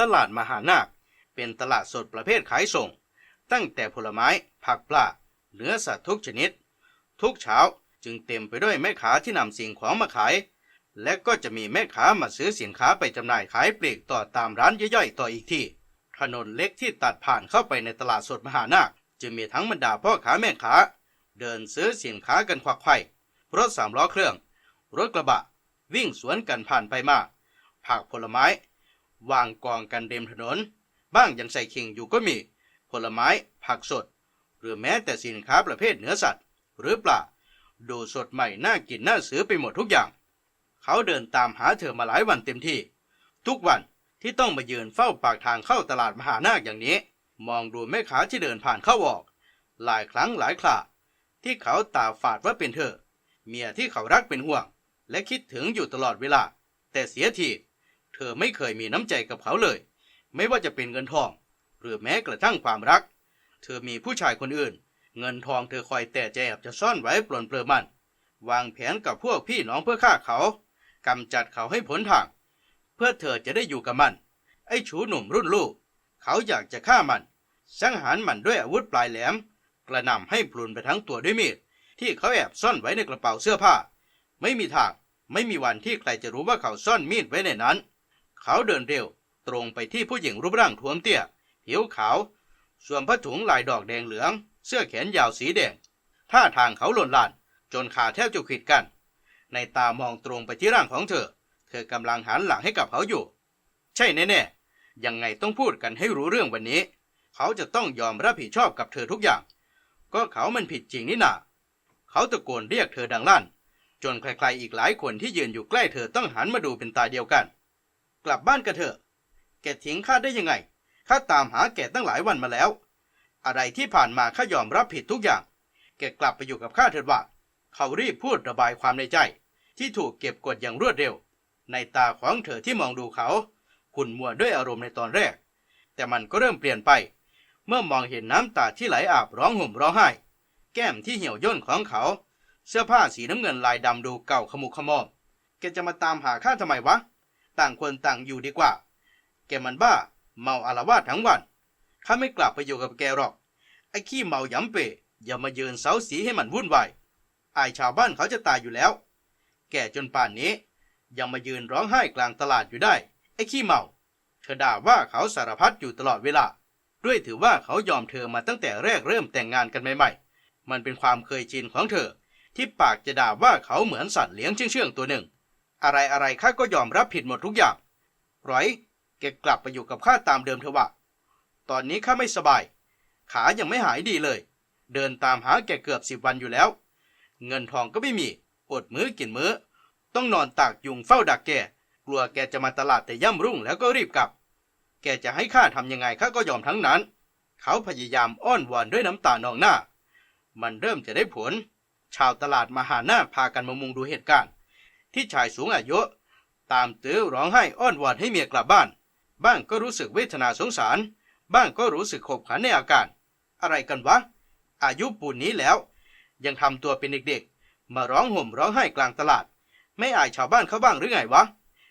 ตลาดมหานาค เป็นตลาดสดประเภทขายส่ง ตั้งแต่ผลไม้ ผักปลาเนื้อสัตว์ทุกชนิด ทุกเช้าจึงเต็มไปด้วยแม่ค้าที่นำสิ่งของมาขาย และก็จะมีแม่ค้ามาซื้อสินค้าไปจำหน่ายขายปลีกต่อตามร้านย่อยๆ ต่ออีกที่ ถนนเล็กที่ตัดผ่านเข้าไปในตลาดสดมหานาคจึงมีทั้งบรรดาพ่อค้าแม่ค้า เดินซื้อสินค้ากันควักไขว่รถสามล้อเครื่อง รถกระบะ วิ่งสวนกันผ่านไปมาผักผลไม้ วางกองกันเต็มถนน บ้างยังใส่เขิงอยู่ก็มี ผลไม้ ผักสด หรือแม้แต่สินค้าประเภทเนื้อสัตว์ หรือปลาดูสดใหม่น่ากินน่าซื้อไปหมดทุกอย่าง เขาเดินตามหาเธอมาหลายวันเต็มที่ ทุกวันที่ต้องมายืนเฝ้าปากทางเข้าตลาดมหานาคอย่างนี้ มองดูแม่ค้าที่เดินผ่านเข้าออก หลายครั้งหลายคราที่เขาตาฝาดว่าเป็นเธอ เมียที่เขารักเป็นห่วง และคิดถึงอยู่ตลอดเวลา แต่เสียที เธอไม่เคยมีน้ำใจกับเขาเลย ไม่ว่าจะเป็นเงินทอง หรือแม้กระทั่งความรัก เธอมีผู้ชายคนอื่น เงินทองเธอคอยแต่แจบจะซ่อนไว้ปลนเปลือมัน วางแผนกับพวกพี่น้องเพื่อฆ่าเขากำจัดเขาให้พ้นทาง เพื่อเธอจะได้อยู่กับมัน ไอ้ชูหนุ่มรุ่นลูก เขาอยากจะฆ่ามันสังหารมันด้วยอาวุธปลายแหลม กระหน่ำให้พลุนไปทั้งตัวด้วยมีดที่เขาแอบซ่อนไว้ในกระเป๋าเสื้อผ้า ไม่มีทางไม่มีวันที่ใครจะรู้ว่าเขาซ่อนมีดไว้ในนั้น เขาเดินเร็ว ตรงไปที่ผู้หญิงรูปร่างท้วมเตี้ย ผิวขาว สวมผ้าถุงลายดอกแดงเหลือง เสื้อแขนยาวสีแดง ท่าทางเขาหล่นลาน จนขาแทบจะขีดกัน ในตามองตรงไปที่ร่างของเธอ เธอกำลังหันหลังให้กับเขาอยู่ ใช่แน่ๆ ยังไงต้องพูดกันให้รู้เรื่องวันนี้ เขาจะต้องยอมรับผิดชอบกับเธอทุกอย่าง ก็เขามันผิดจริงนี่นาเขาตะโกนเรียกเธอดังลั่น จนใครๆอีกหลายคนที่ยืนอยู่ใกล้เธอต้องหันมาดูเป็นตาเดียวกัน กลับบ้านกันเถอะ แกทิ้งข้าได้ยังไง ข้าตามหาแกตั้งหลายวันมาแล้ว อะไรที่ผ่านมาข้ายอมรับผิดทุกอย่าง แกกลับไปอยู่กับข้าเถิดว่า เขารีบพูดระบายความในใจ ที่ถูกเก็บกดอย่างรวดเร็ว ในตาของเธอที่มองดูเขาขุ่นมัวด้วยอารมณ์ในตอนแรก แต่มันก็เริ่มเปลี่ยนไป เมื่อมองเห็นน้ำตาที่ไหลอาบร้องห่มร้องไห้ แก้มที่เหี่ยวย่นของเขา เสื้อผ้าสีน้ำเงินลายดำดูเก่าขมุขมอมแกจะมาตามหาข้าทำไมวะ ต่างคนต่างอยู่ดีกว่า แกมันบ้า เมาอารวาสทั้งวัน ข้าไม่กลับไปอยู่กับแกหรอก ไอ้ขี้เมาหยำเปะอย่ามาเยืนเสาสีให้มันวุ่นวาย อายชาวบ้านเขาจะตายอยู่แล้ว แก่จนป่านนี้ ยังมายืนร้องไห้กลางตลาดอยู่ได้ ไอ้ขี้เมา เธอด่าว่าเขาสารพัดอยู่ตลอดเวลา ด้วยถือว่าเขายอมเธอมาตั้งแต่แรกเริ่มแต่งงานกันใหม่ๆ มันเป็นความเคยชินของเธอ ที่ปากจะด่าว่าเขาเหมือนสัตว์เลี้ยงเชื่องๆตัวหนึ่ง อะไรอะไรๆข้าก็ยอมรับผิดหมดทุกอย่างร้อยแกกลับไปอยู่กับข้าตามเดิมเถอะวะตอนนี้ข้าไม่สบาย ขายังไม่หายดีเลย เดินตามหาแกเกือบสิบวันอยู่แล้ว เงินทองก็ไม่มี อดมื้อกินมื้อ ต้องนอนตากยุงเฝ้าดักแก กลัวแกจะมาตลาดแต่ย่ำรุ่งแล้วก็รีบกลับ แกจะให้ข้าทำยังไงข้าก็ยอมทั้งนั้น เขาพยายามอ้อนวอนด้วยน้ำตานองหน้า มันเริ่มจะได้ผล ชาวตลาดมาหาหน้าพากันมามุงดูเหตุการณ์ ที่ชายสูงอายุ ตามตื้อร้องไห้อ้อนวอนให้เมียกลับบ้าน บ้างก็รู้สึกเวทนาสงสาร บ้างก็รู้สึกขบขันในอาการ อะไรกันวะ อายุปูนนี้แล้ว ยังทำตัวเป็นเด็กๆ มาร้องห่มร้องไห้กลางตลาด ไม่อายชาวบ้านเขาบ้างหรือไงวะ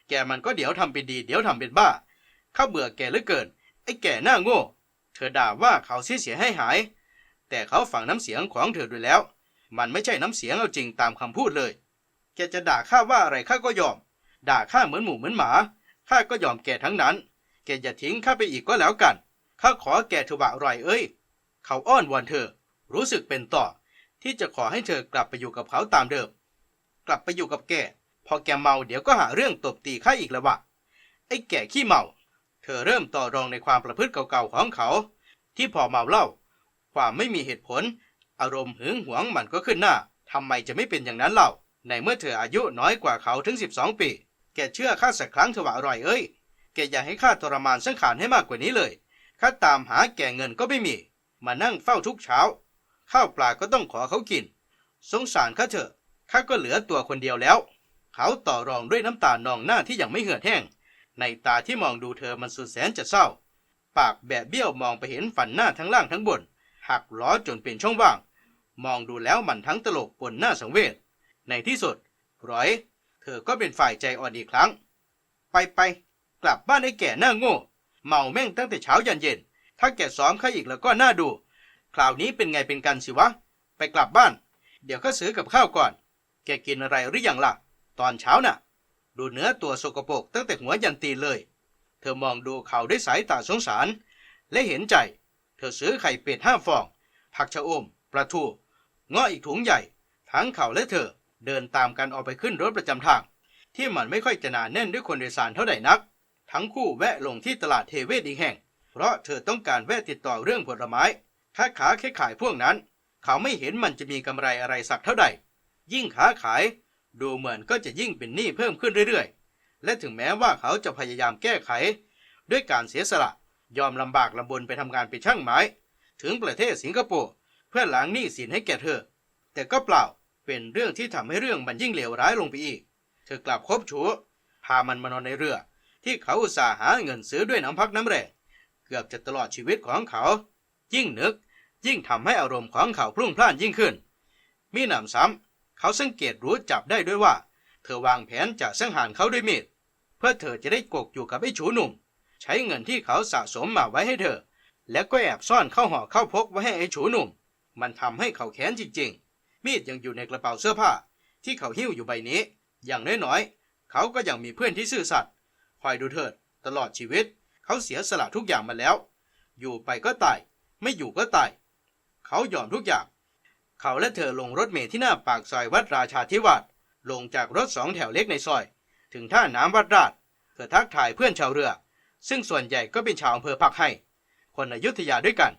แกมันก็เดี๋ยวทำเป็นดีเดี๋ยวทำเป็นบ้าเข้าเบื่อแกเหลือเกิน ไอ้แก่หน้าโง่ เธอด่าว่าเขาเสียเสียให้หาย แต่เขาฟังน้ำเสียงของเธอด้วยแล้ว มันไม่ใช่น้ำเสียงเอาจริงตามคำพูดเลย แกจะด่าข้าว่าอะไรข้าก็ยอม ด่าข้าเหมือนหมูเหมือนหมาข้าก็ยอมแกทั้งนั้น แกอย่าทิ้งข้าไปอีกก็แล้วกัน ข้าขอแกเถอะวะไรเอ้ย เขาอ้อนวอนเธอ รู้สึกเป็นต่อ ที่จะขอให้เธอกลับไปอยู่กับเขาตามเดิม กลับไปอยู่กับแก พอแกเมาเดี๋ยวก็หาเรื่องตบตีข้าอีกล้ววะ ไอ้แก่ขี้เมา เธอเริ่มต่อรองในความประพฤติเก่าๆของเขา ที่พอเมาเหล้า ความไม่มีเหตุผล อารมณ์หึงหวงมันก็ขึ้นหน้าทำไมจะไม่เป็นอย่างนั้นเล่า ในเมื่อเธออายุน้อยกว่าเขาถึง 12 ปี แกเชื่อข้าสักครั้งเถอะวะอร่อยเอ้ย แกอย่าให้ข้าทรมานสังขารให้มากกว่านี้เลย ข้าตามหาแก่เงินก็ไม่มี มานั่งเฝ้าทุกเช้า ข้าวปลาก็ต้องขอเขากิน สงสารข้าเถอะ ข้าก็เหลือตัวคนเดียวแล้ว เขาต่อรองด้วยน้ำตานองหน้าที่ยังไม่เหือดแห้ง ในตาที่มองดูเธอมันสุดแสนจะเศร้า ปากแบะเบี้ยวมองไปเห็นฝันหน้าทั้งล่างทั้งบน หักล้อจนเป็นช่องว่าง มองดูแล้วมันทั้งตลกปนหน้าสังเวช ในที่สุดร้อย เธอก็เป็นฝ่ายใจอ่อนอีกครั้ง ไปไปกลับบ้านไอ้แก่หน้าโง่ เมาแม่งตั้งแต่เช้ายันเย็น ถ้าแกซ้อมข้าอีกแล้วก็น่าดู คราวนี้เป็นไงเป็นกันสิวะ ไปกลับบ้าน เดี๋ยวก็ซื้อกับข้าวก่อน แกกินอะไรหรืออยังล่ะ ตอนเช้าน่ะ ดูเนื้อตัวสกปรกตั้งแต่หัวยันตีเลย เธอมองดูเขาด้วยสายตาสงสาร และเห็นใจ เธอซื้อไข่เป็ดห้าฟอง ผักชะอม ปลาทูเงาะอีกถุงใหญ่ ทั้งเขาและเธอ เดินตามกันออกไปขึ้นรถประจำทาง ที่มันไม่ค่อยจะหนาแน่นด้วยคนโดยสารเท่าใดนัก ทั้งคู่แวะลงที่ตลาดเทเวศอีกแห่ง เพราะเธอต้องการแวะติดต่อเรื่องผลไม้ค้าขาแค่ขายพวกนั้น เขาไม่เห็นมันจะมีกำไรอะไรสักเท่าใด ยิ่งค้าขาย ดูเหมือนก็จะยิ่งเป็นหนี้เพิ่มขึ้นเรื่อยๆ และถึงแม้ว่าเขาจะพยายามแก้ไข ด้วยการเสียสละยอมลำบากลำบนไปทำงานเป็นช่างไม้ ถึงประเทศสิงคโปร์เพื่อล้างหนี้สินให้แก่เธอ แต่ก็เปล่า เป็นเรื่องที่ทำให้เรื่องมันยิ่งเลวร้ายลงไปอีก เธอกลับคบชู้พามันมานอนในเรือ ที่เขาอุตส่าห์หาเงินซื้อด้วยน้ำพักน้ำแรงเกือบจะตลอดชีวิตของเขา ยิ่งนึก ยิ่งทำให้อารมณ์ของเขาพลุ่งพล่านยิ่งขึ้น มีหนำซ้ำเขาสังเกตรู้จับได้ด้วยว่า เธอวางแผนจะสังหารเขาด้วยมีดเพื่อเธอจะได้กกอยู่กับไอ้ชูหนุ่ม ใช้เงินที่เขาสะสมมาไว้ให้เธอ แล้วก็แอบซ่อนเข้าห่อเข้าพกไว้ให้ไอ้ชูหนุ่ม มันทำให้เขาแค้นจริงๆ มีดยังอยู่ในกระเป๋าเสื้อผ้า ที่เขาหิ้วอยู่ใบนี้ อย่างน้อยๆ เขาก็ยังมีเพื่อนที่ซื่อสัตย์คอยดูเถิด ตลอดชีวิต เขาเสียสละทุกอย่างมาแล้ว อยู่ไปก็ตาย ไม่อยู่ก็ตาย เขายอมทุกอย่าง เขาและเธอลงรถเมล์ที่หน้าปากซอยวัดราชาธิวาสลงจากรถสองแถวเล็กในซอย ถึงท่าน้ำวัดราชเพื่อทักทายเพื่อนชาวเรือ ซึ่งส่วนใหญ่ก็เป็นชาวอำเภอปักให้ คนอยุธยาด้วยกัน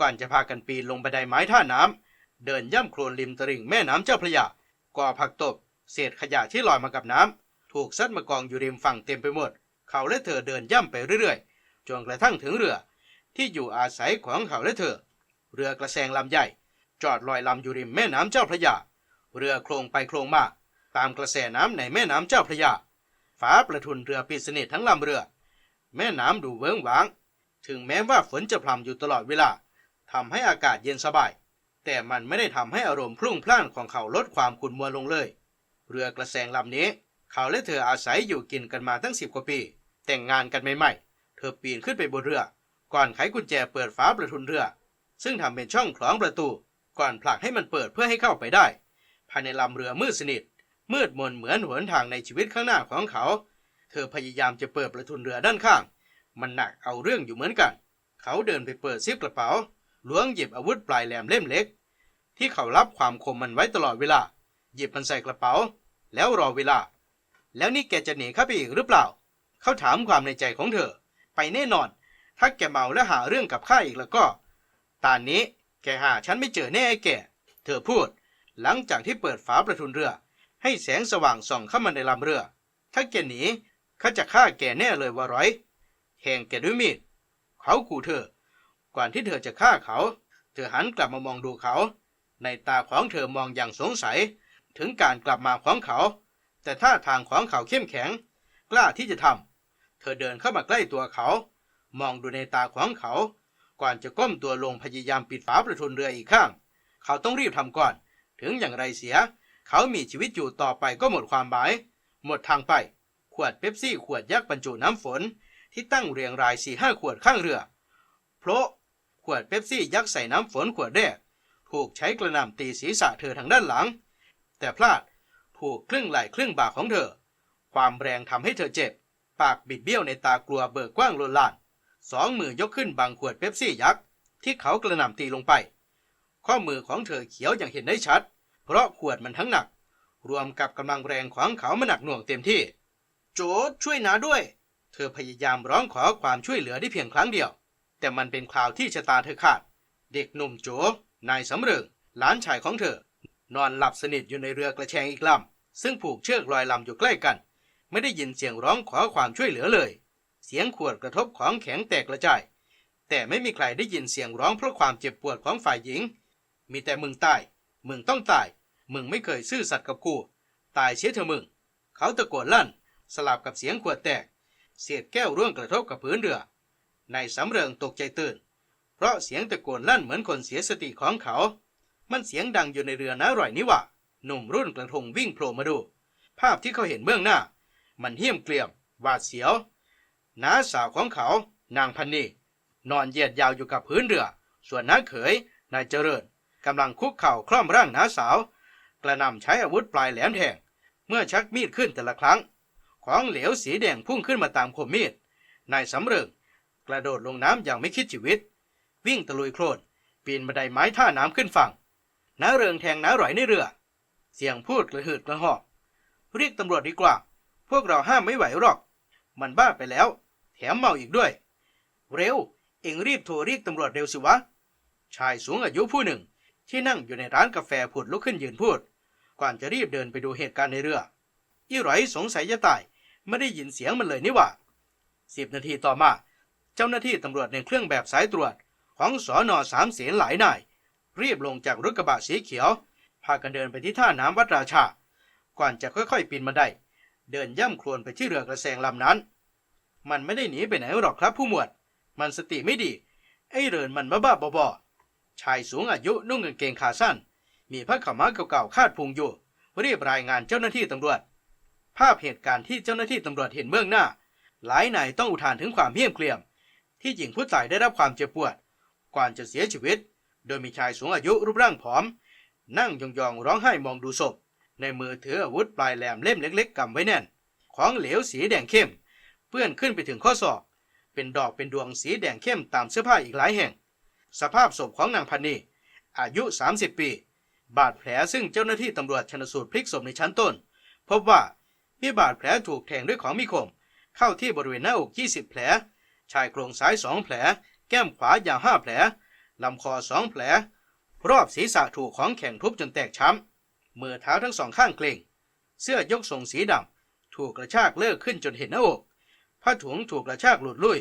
ก่อนจะพากันปีนลงบันไดไม้ท่าน้ำ เดินย่ำโคลนริมตลิ่งแม่น้ำเจ้าพระยาก่อผักตบ เศษขยะที่ลอยมากับน้ำถูกซัดมากองอยู่ริมฝั่งเต็มไปหมด เขาและเธอเดินย่ำไปเรื่อยๆจนกระทั่งถึงเรือ ที่อยู่อาศัยของเขาและเธอ เรือกระแซงลำใหญ่ จอดลอยลำอยู่ริมแม่น้ำเจ้าพระยาเรือโคลงไปโคลงมาตามกระแสน้ำในแม่น้ำเจ้าพระยาฝาประทุนเรือปิดสนิททั้งลำเรือ แม่น้ำดูเวิ้งว้าง ถึงแม้ว่าฝนจะพรำอยู่ตลอดเวลาทำให้อากาศเย็นสบาย แต่มันไม่ได้ทำให้อารมณ์พลุ่งพล่านของเขาลดความขุ่นมัวลงเลย เรือกระแสงลำนี้ เขาและเธออาศัยอยู่กินกันมาตั้งสิบกว่าปี แต่งงานกันใหม่ๆ เธอปีนขึ้นไปบนเรือ ก่อนไขกุญแจเปิดฝาประทุนเรือ ซึ่งทำเป็นช่องคล้องประตู ก่อนผลักให้มันเปิดเพื่อให้เข้าไปได้ ภายในลำเรือมืดสนิท มืดมนเหมือนหนทางในชีวิตข้างหน้าของเขา เธอพยายามจะเปิดประทุนเรือด้านข้าง มันหนักเอาเรื่องอยู่เหมือนกัน เขาเดินไปเปิดซิปกระเป๋า ล้วงหยิบอาวุธปลายแหลมเล่มเล็ก ที่เขารับความคมมันไว้ตลอดเวลา หยิบมันใส่กระเป๋า แล้วรอเวลา แล้วนี่แกจะหนีข้าไปอีกหรือเปล่า เขาถามความในใจของเธอ ไปแน่นอน ถ้าแกเมาและหาเรื่องกับข้าอีกแล้วก็ ตอนนี้แกหาฉันไม่เจอแน่ไอ้แก เธอพูด หลังจากที่เปิดฝาประทุนเรือ ให้แสงสว่างส่องเข้ามาในลำเรือ ถ้าแกหนีเขาจะฆ่าแกแน่เลยว่าร้อยแทงแกด้วยมีดเขาขู่เธอ ก่อนที่เธอจะฆ่าเขา เธอหันกลับมามองดูเขา ในตาของเธอมองอย่างสงสัย ถึงการกลับมาของเขา แต่ท่าทางของเขาเข้มแข็ง กล้าที่จะทำเธอเดินเข้ามาใกล้ตัวเขา มองดูในตาของเขา ก่อนจะก้มตัวลงพยายามปิดฝาประทุนเรืออีกข้าง เขาต้องรีบทำก่อน ถึงอย่างไรเสีย เขามีชีวิตอยู่ต่อไปก็หมดความหมาย หมดทางไป ขวดเป๊ปซี่ขวดยักษ์บรรจุน้ำฝนที่ตั้งเรียงรายสี่ห้าขวดข้างเรือ เพราะ ขวดเป๊ปซี่ยักษ์ใส่น้ำฝนขวดแรก ถูกใช้กระหน่ำตีศีรษะเธอทางด้านหลัง แต่พลาดถูกครึ่งไหล่ครึ่งบ่าของเธอ ความแรงทำให้เธอเจ็บ ปากบิดเบี้ยวในตากลัวเบิกกว้างลนลานสองมือยกขึ้นบังขวดเป๊ปซี่ยักษ์ที่เขากระหน่ำตีลงไป ข้อมือของเธอเขียวอย่างเห็นได้ชัด เพราะขวดมันทั้งหนัก รวมกับกำลังแรงของเขามันหนักหน่วงเต็มที่ โจช่วยนาด้วย เธอพยายามร้องขอความช่วยเหลือได้เพียงครั้งเดียว แต่มันเป็นคราวที่ชะตาเธอขาด เด็กหนุ่มโจนายสำเริงหลานชายของเธอ นอนหลับสนิทอยู่ในเรือกระแชงอีกลำซึ่งผูกเชือกลอยลำอยู่ใกล้กัน ไม่ได้ยินเสียงร้องขอความช่วยเหลือเลย เสียงขวดกระทบของแข็งแตกกระจายแต่ไม่มีใครได้ยินเสียงร้องเพราะความเจ็บปวดของฝ่ายหญิง มีแต่มึงตาย มึงต้องตาย มึงไม่เคยซื่อสัตย์กับกู ตายเสียเถอะมึง เขาตะโกนลั่น สลับกับเสียงขวดแตก เศษแก้วร่วงกระทบกับพื้นเรือ นายสำเริงตกใจตื่น เพราะเสียงตะโกนลั่นเหมือนคนเสียสติของเขา มันเสียงดังอยู่ในเรือนะร่อยนี่ว่าหนุ่มรุ่นกระทงวิ่งโผล่มาดู ภาพที่เขาเห็นเบื้องหน้า มันเหี้ยมเกลียมหวาดเสียวน้าสาวของเขา นางพันนีนอนเหยียดยาวอยู่กับพื้นเรือ ส่วนน้าเขยนายเจริญกำลังคุกเข่าคล่อมร่างน้าสาว กระนำใช้อาวุธปลายแหลมแทงเมื่อชักมีดขึ้นแต่ละครั้ง ของเหลวสีแดงพุ่งขึ้นมาตามคมมีดนายสำเริง กระโดดลงน้ำอย่างไม่คิดชีวิต วิ่งตะลุยโคลนปีนบันไดไม้ท่าน้ำขึ้นฝั่งน้าเริงแทงน้าหร่อยในเรือ เสียงพูดกระหืดกระหอบเรียกตำรวจดีกว่า พวกเราห้ามไม่ไหวหรอก มันบ้าไปแล้ว แถมเมาอีกด้วย เร็ว เอ็งรีบโทรเรียกตำรวจเร็วสิวะ ชายสูงอายุผู้หนึ่งที่นั่งอยู่ในร้านกาแฟผุดลุกขึ้นยืนพูด ก่อนจะรีบเดินไปดูเหตุการณ์ในเรือ อีหรอยสงสัยจะตาย ไม่ได้ยินเสียงมันเลยนี่ว่าสิบนาทีต่อมา เจ้าหน้าที่ตำรวจในเครื่องแบบสายตรวจของสอนอสามเสนหลายนายรีบลงจากรถกระบะสีเขียว พากันเดินไปที่ท่าน้ำวัดราชา ก่อนจะค่อยๆปีนบันได เดินย่ำโคลนไปที่เรือกระแสงลำนั้น มันไม่ได้หนีไปไหนหรอกครับผู้หมวด มันสติไม่ดี ไอ้เรินมันบ้าๆบอๆชายสูงอายุนุ่งกางเกงขาสั้น มีผ้าขาวม้าเก่าๆคาดพุงอยู่รีบรายงานเจ้าหน้าที่ตำรวจ ภาพเหตุการณ์ที่เจ้าหน้าที่ตำรวจเห็นเบื้องหน้า หลายนายต้องอุทานถึงความเหี้ยมเกรียม ที่หญิงผู้ตายได้รับความเจ็บปวด ก่อนจะเสียชีวิต โดยมีชายสูงอายุรูปร่างผอม นั่งยองๆร้องไห้มองดูศพ ในมือถืออาวุธปลายแหลมเล่มเล็กๆกำไว้แน่น ของเหลวสีแดงเข้ม เปื้อนขึ้นไปถึงข้อศอก เป็นดอกเป็นดวงสีแดงเข้มตามเสื้อผ้าอีกหลายแห่ง สภาพศพของนางพันนีอายุ 30 ปี บาดแผลซึ่งเจ้าหน้าที่ตำรวจชนสูตรพลิกศพในชั้นต้น พบว่ามีบาดแผลถูกแทงด้วยของมีคม เข้าที่บริเวณหน้าอก 20 แผล ชายโครงซ้าย2แผล แก้มขวายาว5แผล ลำคอ2แผล รอบศีรษะถูกของแข็งทุบจนแตกช้ำมือเท้าทั้งสองข้างเกร็งเสื้อยกทรงสีดำถูกกระชากเลิกขึ้นจนเห็นหน้าอกผ้าถุงถูกกระชากหลุดลุ่ย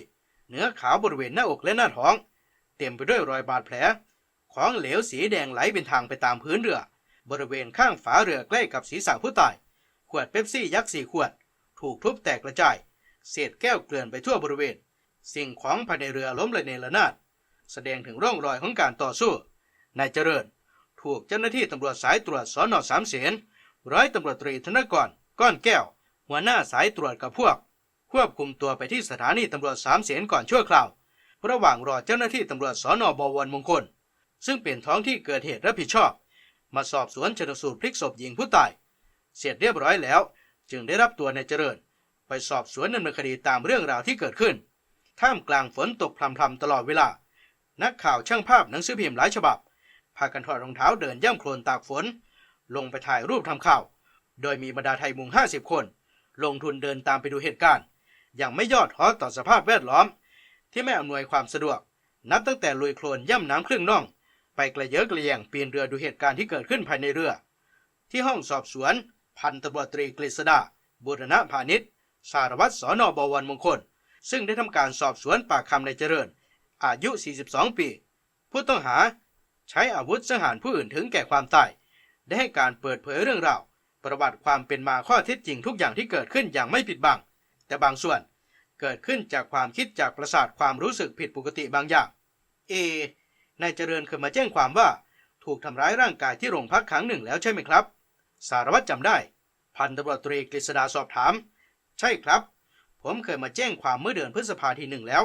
เนื้อขาวบริเวณหน้าอกและหน้าท้อง เต็มไปด้วยรอยบาดแผล ของเหลวสีแดงไหลเป็นทางไปตามพื้นเรือ บริเวณข้างฝาเรือใกล้กับศีรษะผู้ตาย ขวดเป๊ปซี่ยักษ์สี่ขวด ถูกทุบแตกกระจาย เศษแก้วเกลื่อนไปทั่วบริเวณ สิ่งของภายในเรือล้มระเนระนาดแสดงถึงร่องรอยของการต่อสู้ นายเจริญ ถูกเจ้าหน้าที่ตำรวจสายตรวจสอนอสามเสนร้อยตำรวจตรีธนกร ก้อนแก้ว หัวหน้าสายตรวจกับพวก ควบคุมตัวไปที่สถานีตำรวจสามเสนก่อนชั่วคราว ระหว่างรอเจ้าหน้าที่ตำรวจสอนอบวรมงคล ซึ่งเป็นท้องที่เกิดเหตุรับผิดชอบ มาสอบสวนชนสูตรพลิกศพหญิงผู้ตาย เสร็จเรียบร้อยแล้ว จึงได้รับตัวนายเจริญ ไปสอบสวนดำเนินคดีตามเรื่องราวที่เกิดขึ้น ท่ามกลางฝนตกพรำๆตลอดเวลา นักข่าวช่างภาพหนังสือพิมพ์หลายฉบับ พากันถอดรองเท้าเดินย่ำโคลนตากฝน ลงไปถ่ายรูปทำข่าว โดยมีบรรดาไทยมุง 50 คน ลงทุนเดินตามไปดูเหตุการณ์ อย่างไม่ยอดท้อต่อสภาพแวดล้อม ที่ไม่อำนวยความสะดวก นับตั้งแต่ลุยโคลนย่ำน้ำครึ่งน่อง ไปกระเยอะกระเยงปีนเรือดูเหตุการณ์ที่เกิดขึ้นภายในเรือ ที่ห้องสอบสวน พันตำรวจตรีกฤษดาบุรณะพาณิชย์สารวัตรสอนอบวรมงคล ซึ่งได้ทำการสอบสวนปากคำในเจริญ อายุ 42 ปี ผู้ต้องหาใช้อาวุธสังหารผู้อื่นถึงแก่ความตาย ได้ให้การเปิดเผยเรื่องราว ประวัติความเป็นมาข้อเท็จจริงทุกอย่างที่เกิดขึ้นอย่างไม่ปิดบัง แต่บางส่วนเกิดขึ้นจากความคิดจากประสาทความรู้สึกผิดปกติบางอย่าง เอนายเจริญเคยมาแจ้งความว่า ถูกทำร้ายร่างกายที่โรงพักครั้งหนึ่งแล้วใช่ไหมครับ สารวัตรจำได้ พันตำรวจตรีกฤษดาสอบถาม ใช่ครับ ผมเคยมาแจ้งความเมื่อเดือนพฤษภาทีหนึ่งแล้ว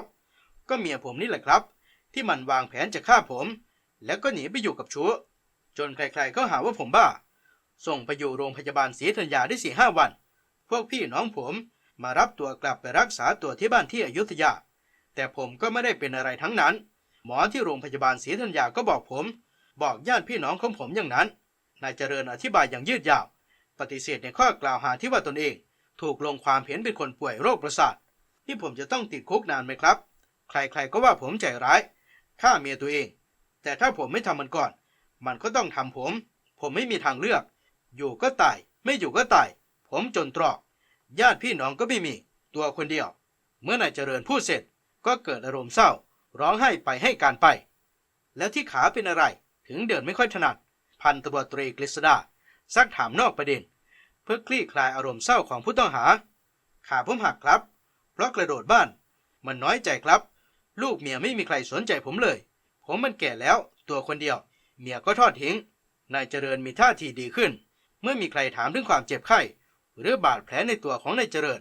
ก็เมียผมนี่แหละครับ ที่มันวางแผนจะฆ่าผม แล้วก็หนีไปอยู่กับชู้จนใครๆก็หาว่าผมบ้า ส่งไปอยู่โรงพยาบาลศรีธัญญาได้สี่ห้าวัน พวกพี่น้องผมมารับตัวกลับไปรักษาตัวที่บ้านที่อยุธยา แต่ผมก็ไม่ได้เป็นอะไรทั้งนั้น หมอที่โรงพยาบาลศรีธัญญาก็บอกผม บอกญาติพี่น้องของผมอย่างนั้นนายเจริญอธิบายอย่างยืดยาว ปฏิเสธในข้อกล่าวหาที่ว่าตนเอง ถูกลงความเห็นเป็นคนป่วยโรคประสาทที่ผมจะต้องติดคุกนานไหมครับ ใครๆก็ว่าผมใจร้ายฆ่าเมียตัวเอง แต่ถ้าผมไม่ทำมันก่อน มันก็ต้องทำผม ผมไม่มีทางเลือก อยู่ก็ตาย ไม่อยู่ก็ตาย ผมจนตรอก ญาติพี่น้องก็ไม่มี ตัวคนเดียว เมื่อนายเจริญพูดเสร็จ ก็เกิดอารมณ์เศร้า ร้องไห้ไปให้การไป แล้วที่ขาเป็นอะไร ถึงเดินไม่ค่อยถนัด พันตำรวจตรีกฤษดาซักถามนอกประเด็นเพื่อคลี่คลายอารมณ์เศร้าของผู้ต้องหา ขาผมหักครับ เพราะกระโดดบ้าน มันน้อยใจครับ ลูกเมียไม่มีใครสนใจผมเลย ผมมันแก่แล้ว ตัวคนเดียว เมียก็ทอดทิ้ง นายเจริญมีท่าทีดีขึ้น เมื่อมีใครถามถึงความเจ็บไข้ หรือบาดแผลในตัวของนายเจริญ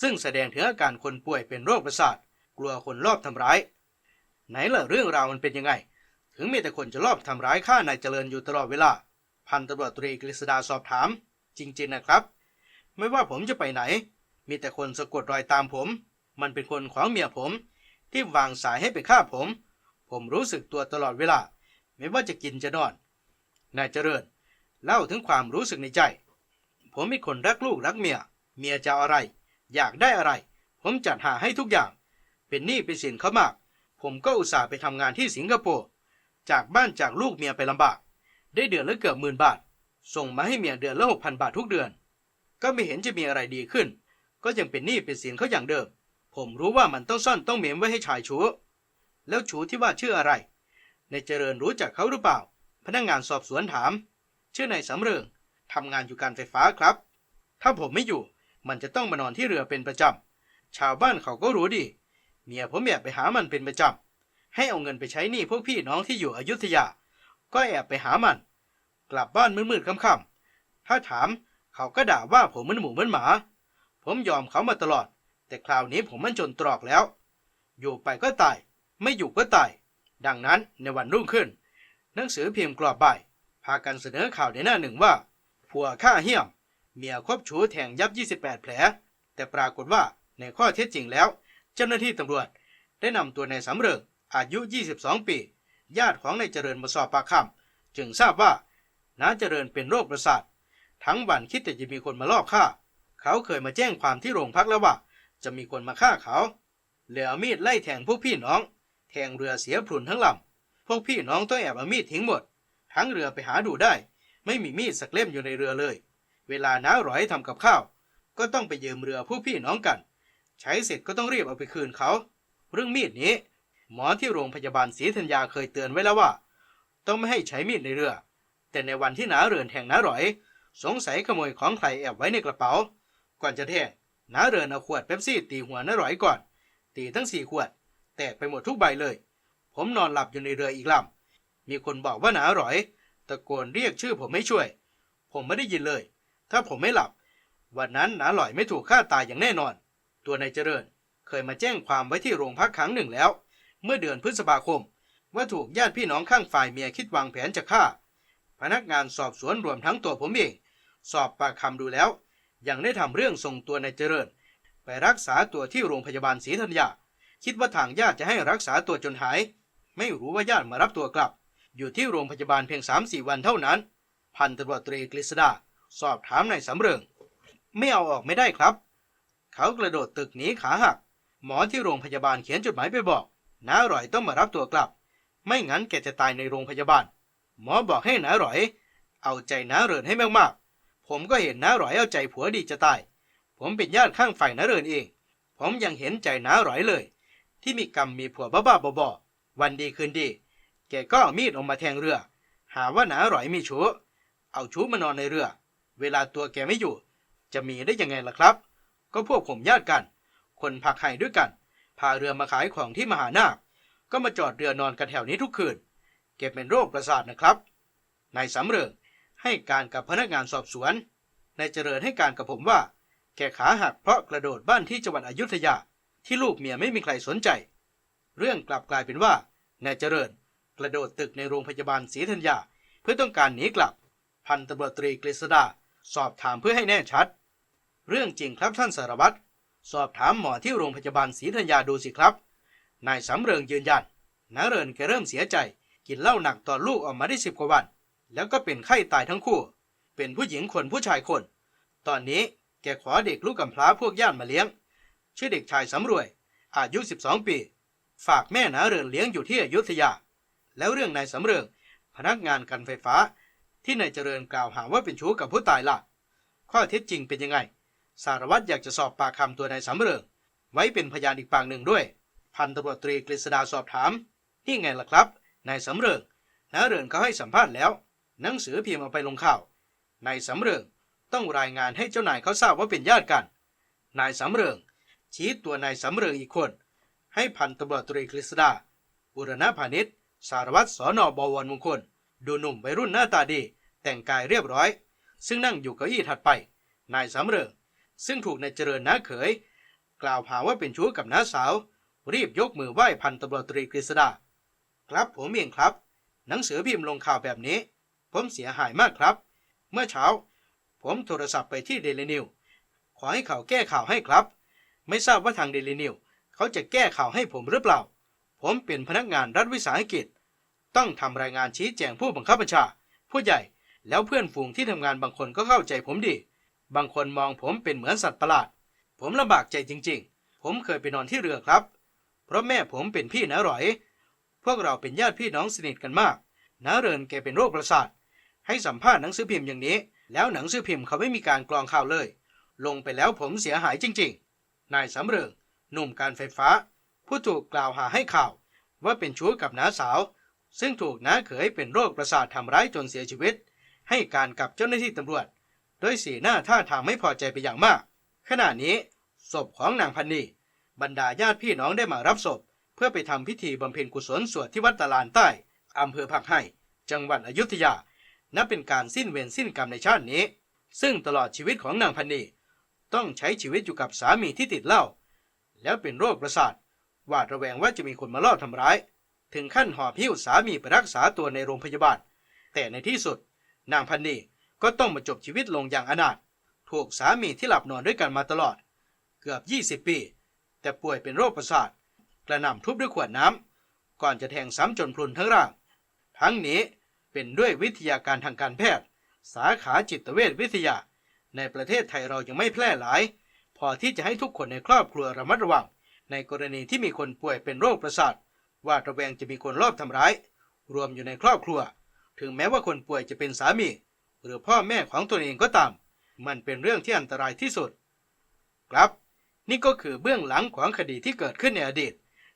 ซึ่งแสดงถึงอาการคนป่วยเป็นโรคประสาท กลัวคนลอบทำร้าย ไหนล่ะเรื่องราวมันเป็นยังไง ถึงมีแต่คนจะลอบทำร้ายข้านายเจริญอยู่ตลอดเวลา พันตำรวจตรีกฤษดาสอบถาม จริงๆนะครับ ไม่ว่าผมจะไปไหน มีแต่คนสะกดรอยตามผม มันเป็นคนของเมียผม ที่วางสายให้ไปฆ่าผม ผมรู้สึกตัวตลอดเวลา ไม่ว่าจะกินจะนอน นายเจริญ เล่าถึงความรู้สึกในใจ ผมเป็นคนรักลูกรักเมีย เมียจะอาอะไร อยากได้อะไร ผมจัดหาให้ทุกอย่าง เป็นหนี้เป็นสินเขามาก ผมก็อุตส่าห์ไปทำงานที่สิงคโปร์ จากบ้านจากลูกเมียไปลำบาก ได้เดือนละเกือบหมื่นบาท ส่งมาให้เมียเดือนละหกพันบาททุกเดือน ก็ไม่เห็นจะมีอะไรดีขึ้น ก็ยังเป็นหนี้เป็นสินเขาอย่างเดิม ผมรู้ว่ามันต้องซ่อนต้องเหมมไว้ให้ชายชูแล้วชูที่ว่าชื่ออะไร ในเจริญรู้จักเขาหรือเปล่า พนักงานสอบสวนถาม ชื่อนายสำเริงทำงานอยู่การไฟฟ้าครับ ถ้าผมไม่อยู่ มันจะต้องมานอนที่เรือเป็นประจำ ชาวบ้านเขาก็รู้ดี เมียผมแอบไปหามันเป็นประจำ ให้เอาเงินไปใช้หนี้พวกพี่น้องที่อยู่อยุธยา ก็แอบไปหามัน กลับบ้านมืดๆค่ำๆถ้าถามเขาก็ด่าว่าผมเหมือนหมูเหมือนหมา ผมยอมเขามาตลอด แต่คราวนี้ผมมันจนตรอกแล้ว อยู่ไปก็ตาย ไม่อยู่ก็ตาย ดังนั้นในวันรุ่งขึ้น หนังสือพิมพ์กรอบบ่ายพากันเสนอข่าวในหน้าหนึ่งว่าผัวฆ่าเหี้ยม เมียคบชู้แทงยับ 28 แผล แต่ปรากฏว่าในข้อเท็จจริงแล้ว เจ้าหน้าที่ตำรวจ ได้นำตัวนายสำเริงอายุ 22 ปี ญาติของนายเจริญมาสอบปากคำจึงทราบว่า น้าเจริญเป็นโรคประสาท ทั้งวันคิดแต่จะมีคนมาลอบฆ่า เขาเคยมาแจ้งความที่โรงพักแล้วว่า จะมีคนมาฆ่าเขาเหลือเอามีดไล่แทงพวกพี่น้อง แทงเรือเสียพรุนทั้งลำพวกพี่น้องต้องแอบเอามีดทิ้งหมด ทั้งเรือไปหาดูได้ ไม่มีมีดสักเล่มอยู่ในเรือเลย เวลาน้าหรอยทำกับข้าว ก็ต้องไปยืมเรือพวกพี่น้องกัน ใช้เสร็จก็ต้องรีบเอาไปคืนเขา เรื่องมีดนี้ หมอที่โรงพยาบาลศรีธัญญาเคยเตือนไว้แล้วว่า ต้องไม่ให้ใช้มีดในเรือ แต่ในวันที่หน้าเรือนแทงน้าหรอย สงสัยขโมยของใครแอบไว้ในกระเป๋า ก่อนจะแทงน้าเรือนเอาขวดเป๊ปซี่ตีหัวน้าหรอยก่อน ตีทั้งสี่ขวด แตกไปหมดทุกใบเลย ผมนอนหลับอยู่ในเรืออีกลำมีคนบอกว่าน้าหรอย ตะโกนเรียกชื่อผมไม่ช่วย ผมไม่ได้ยินเลย ถ้าผมไม่หลับ วันนั้นน้าหลอยไม่ถูกฆ่าตายอย่างแน่นอน ตัวนายเจริญเคยมาแจ้งความไว้ที่โรงพักครั้งหนึ่งแล้ว เมื่อเดือนพฤษภาคม ว่าถูกญาติพี่น้องข้างฝ่ายเมียคิดวางแผนจะฆ่า นักงานสอบสวนรวมทั้งตัวผมเอง สอบปากคำดูแล้ว ยังได้ทำเรื่องส่งตัวนายเจริญ ไปรักษาตัวที่โรงพยาบาลศรีธัญญาคิดว่าทางญาติจะให้รักษาตัวจนหาย ไม่รู้ว่าญาติมารับตัวกลับ อยู่ที่โรงพยาบาลเพียง3-4วันเท่านั้น พันตำรวจตรีกฤษดา สอบถามนายสำเริง ไม่เอาออกไม่ได้ครับ เขากระโดดตึกหนีขาหัก หมอที่โรงพยาบาลเขียนจดหมายไปบอกน้าหร่อยต้องมารับตัวกลับ ไม่งั้นแกจะตายในโรงพยาบาล หมอบอกให้น้าหร่อย เอาใจน้าเรินให้มากๆ ผมก็เห็นน้าหร่อยเอาใจผัวดีจะตาย ผมเป็นญาติข้างฝ่ายน้าเรินเอง ผมยังเห็นใจน้าหร่อยเลย ที่มีกรรมมีผัวบ้าๆบอๆวันดีคืนดี แกก็เอามีดออกมาแทงเรือ หาว่าน้าหร่อยมีชู้ เอาชู้มานอนในเรือ เวลาตัวแกไม่อยู่ จะมีได้ยังไงล่ะครับ ก็พวกผมญาติกัน คนพักไห้ด้วยกัน พาเรือมาขายของที่มหานาคก็มาจอดเรือนอนกันแถวนี้ทุกคืน เก็บเป็นโรคประสาทนะครับนายสำเริงให้การกับพนักงานสอบสวนนายเจริญให้การกับผมว่า แกขาหักเพราะกระโดดบ้านที่จังหวัดอยุธยาที่ลูกเมียไม่มีใครสนใจ เรื่องกลับกลายเป็นว่านายเจริญ กระโดดตึกในโรงพยาบาลศรีธัญญาเพื่อต้องการหนีกลับ พันตำรวจตรีกฤษดา สอบถามเพื่อให้แน่ชัด เรื่องจริงครับท่านสารวัตรสอบถามหมอที่โรงพยาบาลศรีธัญญาดูสิครับนายสำเริงยืนยันนาเรินแกเริ่มเสียใจ กินเหล้าหนักตอนลูกออกมาได้สิบกว่าวัน แล้วก็เป็นไข้ตายทั้งคู่ เป็นผู้หญิงคนผู้ชายคน ตอนนี้แกขอเด็กลูกกำพร้าพวกญาติมาเลี้ยง ชื่อเด็กชายสำรวย อายุ 12 ปี ฝากแม่นาเรินเลี้ยงอยู่ที่อยุธยา แล้วเรื่องนายสำเริงพนักงานการไฟฟ้า ที่นายเจริญกล่าวหาว่าเป็นชู้กับผู้ตายล่ะ ข้อเท็จจริงเป็นยังไง สารวัตรอยากจะสอบปากคำตัวนายสำเริง ไว้เป็นพยานอีกปากหนึ่งด้วย พันตำรวจตรีกฤษดาสอบถาม นี่ไงล่ะครับ นายสำเริงนาเริงเขาให้สัมภาษณ์แล้ว หนังสือพิมพ์เอาไปลงข่าวนายสำเริงต้องรายงานให้เจ้านายเขาทราบว่าเป็นญาติกัน นายสำเริงชี้ตัวนายสำเริงอีกคน ให้พันตำรวจตรีกฤษดาบุรณพาณิชย์สารวัตรสอนอบวรมงคล ดูหนุ่มวัยรุ่นหน้าตาดี แต่งกายเรียบร้อย ซึ่งนั่งอยู่เก้าอี้ถัดไป นายสำเริงซึ่งถูกนายเจริญน้าเขย กล่าวหาว่าเป็นชู้กับน้าสาว รีบยกมือไหว้พันตำรวจตรีกฤษดา ครับผมเองครับ หนังสือพิมพ์ลงข่าวแบบนี้ ผมเสียหายมากครับ เมื่อเช้า ผมโทรศัพท์ไปที่เดลินิวขอให้เขาแก้ข่าวให้ครับ ไม่ทราบว่าทางเดลินิวเขาจะแก้ข่าวให้ผมหรือเปล่า ผมเป็นพนักงานรัฐวิสาหกิจ ต้องทำรายงานชี้แจงผู้บังคับบัญชา ผู้ใหญ่แล้วเพื่อนฝูงที่ทำงานบางคนก็เข้าใจผมดี บางคนมองผมเป็นเหมือนสัตว์ประหลาด ผมลำบากใจจริงๆ ผมเคยไปนอนที่เรือครับ เพราะแม่ผมเป็นพี่น้าหรอย พวกเราเป็นญาติพี่น้องสนิทกันมากน้าเรินแกเป็นโรคประสาท ให้สัมภาษณ์หนังสือพิมพ์อย่างนี้ แล้วหนังสือพิมพ์เขาไม่มีการกรองข่าวเลย ลงไปแล้วผมเสียหายจริง ๆ นายสำเริงหนุ่มการไฟฟ้า ผู้ถูกกล่าวหาให้ข่าว ว่าเป็นชู้กับน้าสาว ซึ่งถูกน้าเขยเป็นโรคประสาททำร้ายจนเสียชีวิต ให้การกับเจ้าหน้าที่ตำรวจโดยสีหน้าท่าทางไม่พอใจไปอย่างมาก ขณะนี้ศพของนางพันนีบรรดาญาติพี่น้องได้มารับศพ เพื่อไปทำพิธีบำเพ็ญกุศลสวดที่วัดตะลานใต้อำเภอผักไห่จังหวัดอยุธยา นับเป็นการสิ้นเวรสิ้นกรรมในชาตินี้ ซึ่งตลอดชีวิตของนางพันนีต้องใช้ชีวิตอยู่กับสามีที่ติดเหล้าแล้วเป็นโรคประสาทหวาดระแวงว่าจะมีคนมาลอบทำร้าย ถึงขั้นหอบหิ้วสามีไปรักษาตัวในโรงพยาบาล แต่ในที่สุด นางพันนีก็ต้องมาจบชีวิตลงอย่างอนาถถูกสามีที่หลับนอนด้วยกันมาตลอด เกือบ 20 ปี แต่ป่วยเป็นโรคประสาท กระหน่ำทุบด้วยขวดน้ำก่อนจะแทงซ้ำจนพรุนทั้งร่าง ทั้งนี้เป็นด้วยวิทยาการทางการแพทย์ สาขาจิตเวชวิทยา ในประเทศไทยเรายังไม่แพร่หลาย พอที่จะให้ทุกคนในครอบครัวระมัดระวัง ในกรณีที่มีคนป่วยเป็นโรคประสาทว่าระแวงจะมีคนลอบทำร้าย รวมอยู่ในครอบครัว ถึงแม้ว่าคนป่วยจะเป็นสามี หรือพ่อแม่ของตนเองก็ตาม มันเป็นเรื่องที่อันตรายที่สุด ครับ นี่ก็คือเบื้องหลังของคดีที่เกิดขึ้นในอดีต